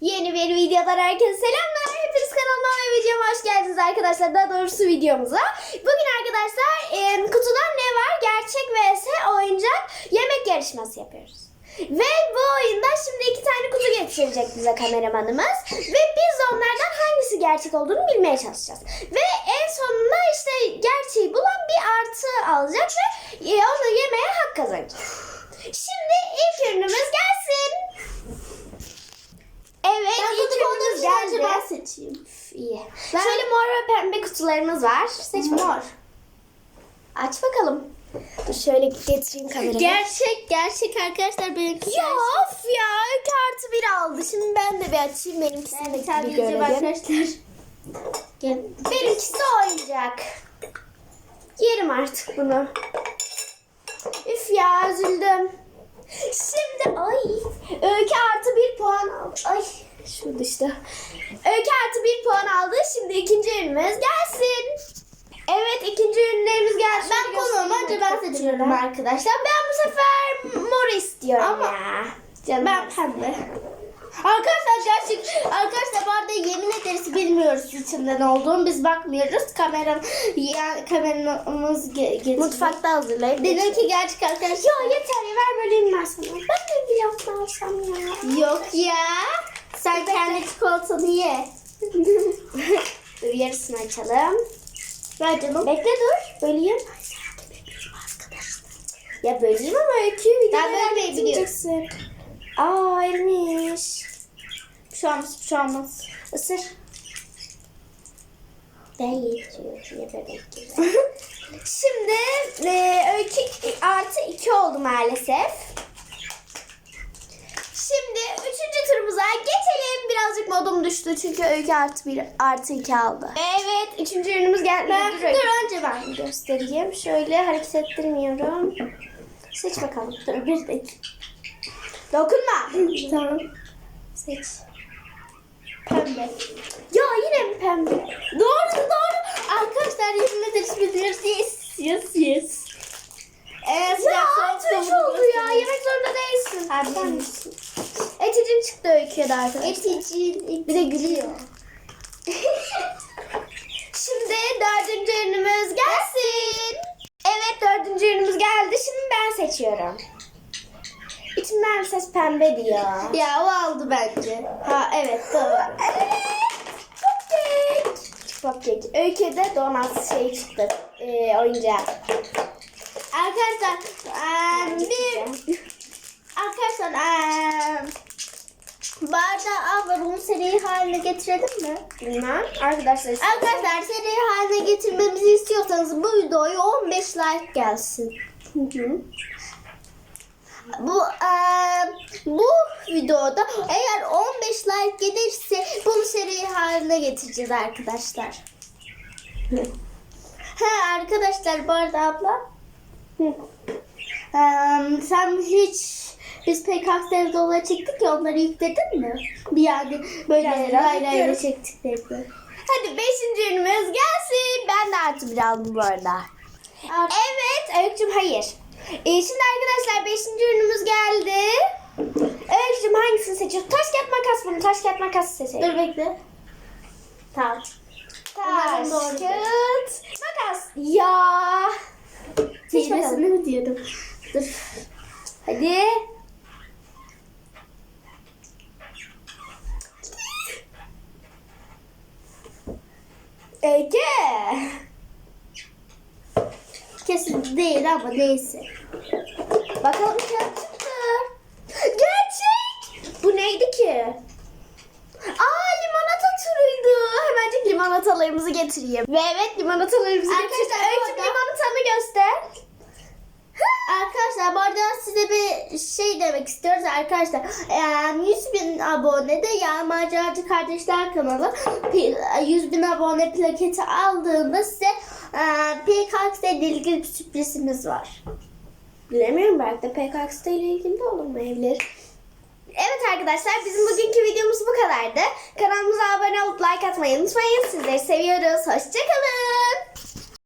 Yeni bir videodan herkese selamlar. Hepiniz kanalıma ve videoma hoş geldiniz arkadaşlar. Daha doğrusu videomuza. Bugün arkadaşlar e, kutuda ne var? Gerçek vs oyuncak yemek yarışması yapıyoruz. Ve bu oyunda şimdi iki tane kutu getirecek bize kameramanımız. Ve biz onlardan hangisi gerçek olduğunu bilmeye çalışacağız. Ve en sonunda işte gerçeği bulan bir artı alacak ve e, onu yemeye hak kazanacak. Şimdi ilk ürünümüz gelsin. Evet, Ben ilk kutu olduğu ürünümüz için önce geldi. ben seçeyim. Üf, İyi. Ben- Şöyle mor ve pembe kutularımız var. Seç bakalım. Mor. Aç bakalım. Dur şöyle getireyim kamerayı. Gerçek, gerçek arkadaşlar benimkisi. ya of ya. Öykü artı bir aldı. Şimdi ben de bir açayım. Benimkisini Ben de bir sadece görelim. arkadaşlar. Gel. Benimkisi oyuncak. Yerim artık bunu. Üf ya üzüldüm. Şimdi ay Öykü artı bir puan aldı. Ay şurada işte. Öykü artı bir puan aldı. Şimdi ikinci ürünümüz gelsin. Evet ikinci ürünlerimiz geldi. Ben Şöyle konuğum. göstereyim. Önce ben seçiyorum arkadaşlar. Ben bu sefer mor istiyorum Ama- ya. Canım Ben pembe. Arkadaşlar gerçek arkadaşlar bu arada yemin ederiz bilmiyoruz içinde ne olduğunu biz bakmıyoruz kamera ya kameramız ge- getiriyor. Mutfakta hazırlayıp Dedim ki gerçek arkadaşlar Ya yeter ya ver böleyim ben sana. Ben de bir lokma alsam ya. yok ya sen kendi çikolatanı ye. yarısını açalım. Ver canım. Bekle dur. Böleyim. Ya böleyim ama öyküyü videoda Ben bölmeyi bitireceksin. Aa erimiş. Bir şey olmaz bir şey olmaz. Isır. Ben yetiyor diye bebek gibi. Şimdi e, öykü artı iki oldu maalesef. Şimdi üçüncü turumuza geçelim. Düştü çünkü öykü artı bir artı iki aldı. Evet üçüncü ürünümüz geldi. Ben, Dur, dur önce ben. göstereyim. Şöyle hareket ettirmiyorum. Seç bakalım. Dur bir dakika. Dokunma. Tamam. Seç. Pembe. Ya yine mi pembe? Doğru doğru. Arkadaşlar yemin biliyoruz. Yes yes yes. Ee, Ya sıcak soğuk oldu ya. Yemek zorunda değilsin. Ha, ben- misin? Eticin çıktı öyküye de arkadaşlar. Etici. Bir de gülüyor. Şimdi dördüncü ürünümüz gelsin. Evet dördüncü ürünümüz geldi. Şimdi ben seçiyorum. İçimden ses pembe diyor. Ya o aldı bence. Ha evet doğru. Evet. Cupcake. Cupcake. Öyküde donat şey çıktı. Ee, oyuncak. Arkadaşlar eee, bir arkadaşlar eee bardağı abla bunu seri haline getirelim mi? Bilmem. Arkadaşlar Arkadaşlar seri haline getirmemizi istiyorsanız bu videoya 15 like gelsin. Hı hı. Bu eee, bu videoda eğer 15 like gelirse bunu seri haline getireceğiz arkadaşlar. He arkadaşlar bu arada abla Hı. sen hiç biz PKK videoları çektik ya onları yükledin mi? Bir yani böyle raylayla yüklüyorum. çektiklerini. Hadi beşinci ürünümüz gelsin. Ben de artı bir aldım bu arada. Evet Öykücüm hayır. Ee, şimdi arkadaşlar beşinci ürünümüz geldi. Öykücüm hangisini seçiyorsun? Taş kağıt makas bunu. Taş kağıt makas seçelim. Dur bekle. Tamam. Taş kağıt makas. Ya. Seç bakalım. Hilesini mi diyordum? Dur. Hadi. Öykü. Kesin değil ama neyse. Bakalım kağıt çıktı. Gerçek. Bu neydi ki? Aa limonata turuydu. Hemencik limonatalarımızı getireyim. Ve evet limonatalarımızı Arkadaşlar, getirdim. bu Öykü arada- limonatanı göster. Arkadaşlar bu arada size bir şey demek istiyoruz arkadaşlar. Eğer 100 bin abonede ya Maceracı Kardeşler kanalı pi- 100 bin abone plaketi aldığında size e, ile ilgili bir sürprizimiz var. Bilemiyorum belki de PKX ile ilgili de olmayabilir. Evet arkadaşlar bizim bugünkü videomuz bu kadardı. Kanalımıza abone olup like atmayı unutmayın. Sizleri seviyoruz. Hoşçakalın.